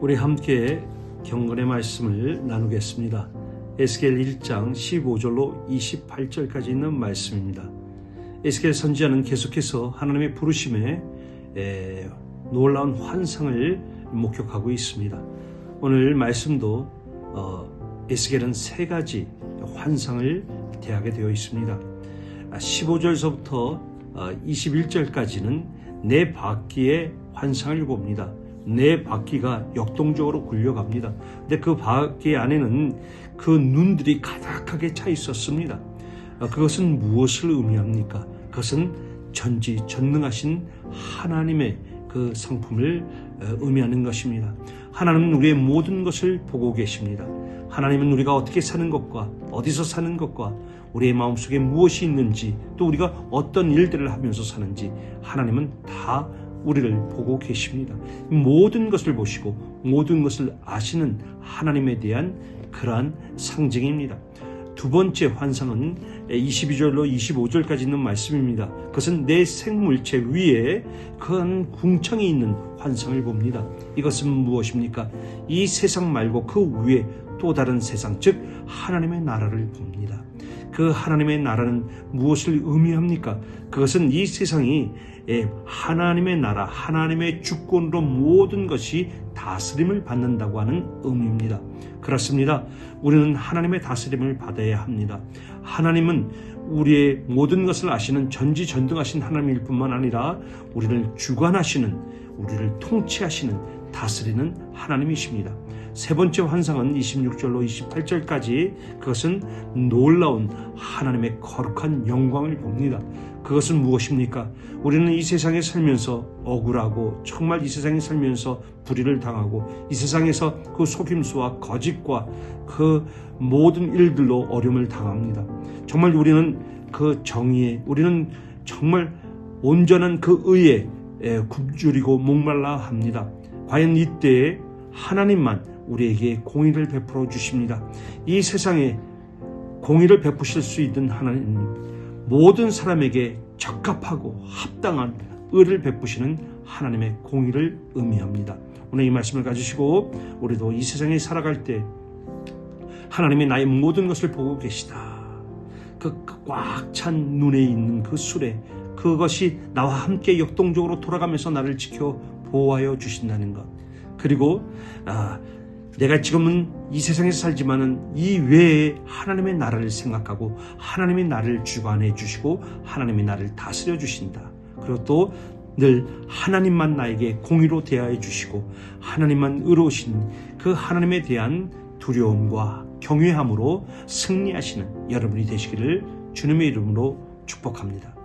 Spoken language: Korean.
우리 함께 경건의 말씀을 나누겠습니다. 에스겔 1장 15절로 28절까지 있는 말씀입니다. 에스겔 선지자는 계속해서 하나님의 부르심에 에, 놀라운 환상을 목격하고 있습니다. 오늘 말씀도 어, 에스겔은 세 가지 환상을 대하게 되어 있습니다. 15절서부터 21절까지는 내 바퀴의 환상을 봅니다. 내 바퀴가 역동적으로 굴려갑니다. 근데 그 바퀴 안에는 그 눈들이 가득하게 차 있었습니다. 어, 그것은 무엇을 의미합니까? 그것은 전지 전능하신 하나님의 그 상품을 어, 의미하는 것입니다. 하나님은 우리의 모든 것을 보고 계십니다. 하나님은 우리가 어떻게 사는 것과 어디서 사는 것과 우리의 마음속에 무엇이 있는지 또 우리가 어떤 일들을 하면서 사는지 하나님은 다 우리를 보고 계십니다. 모든 것을 보시고 모든 것을 아시는 하나님에 대한 그러한 상징입니다. 두 번째 환상은 22절로 25절까지 있는 말씀입니다. 그것은 내 생물체 위에 큰 궁창이 있는 환상을 봅니다. 이것은 무엇입니까? 이 세상 말고 그 위에 또 다른 세상, 즉 하나님의 나라를 봅니다. 그 하나님의 나라는 무엇을 의미합니까? 그것은 이 세상이 하나님의 나라, 하나님의 주권으로 모든 것이 다스림을 받는다고 하는 의미입니다. 그렇습니다. 우리는 하나님의 다스림을 받아야 합니다. 하나님은 우리의 모든 것을 아시는 전지전능하신 하나님일 뿐만 아니라 우리를 주관하시는, 우리를 통치하시는, 다스리는 하나님이십니다. 세 번째 환상은 26절로 28절까지 그것은 놀라운 하나님의 거룩한 영광을 봅니다. 그것은 무엇입니까? 우리는 이 세상에 살면서 억울하고 정말 이 세상에 살면서 불의를 당하고 이 세상에서 그 속임수와 거짓과 그 모든 일들로 어려움을 당합니다. 정말 우리는 그 정의에 우리는 정말 온전한 그 의에 굶주리고 목말라 합니다. 과연 이때에 하나님만 우리에게 공의를 베풀어 주십니다. 이 세상에 공의를 베푸실 수 있는 하나님, 모든 사람에게 적합하고 합당한 의를 베푸시는 하나님의 공의를 의미합니다. 오늘 이 말씀을 가지시고 우리도 이 세상에 살아갈 때 하나님이 나의 모든 것을 보고 계시다. 그 꽉 찬 눈에 있는 그 술에 그것이 나와 함께 역동적으로 돌아가면서 나를 지켜 보호하여 주신다는 것. 그리고 아, 내가 지금은 이 세상에서 살지만은 이 외에 하나님의 나라를 생각하고 하나님의 나를 주관해 주시고 하나님의 나를 다스려 주신다. 그리고 또 늘 하나님만 나에게 공의로 대하여 주시고 하나님만 의로우신 그 하나님에 대한 두려움과 경외함으로 승리하시는 여러분이 되시기를 주님의 이름으로 축복합니다.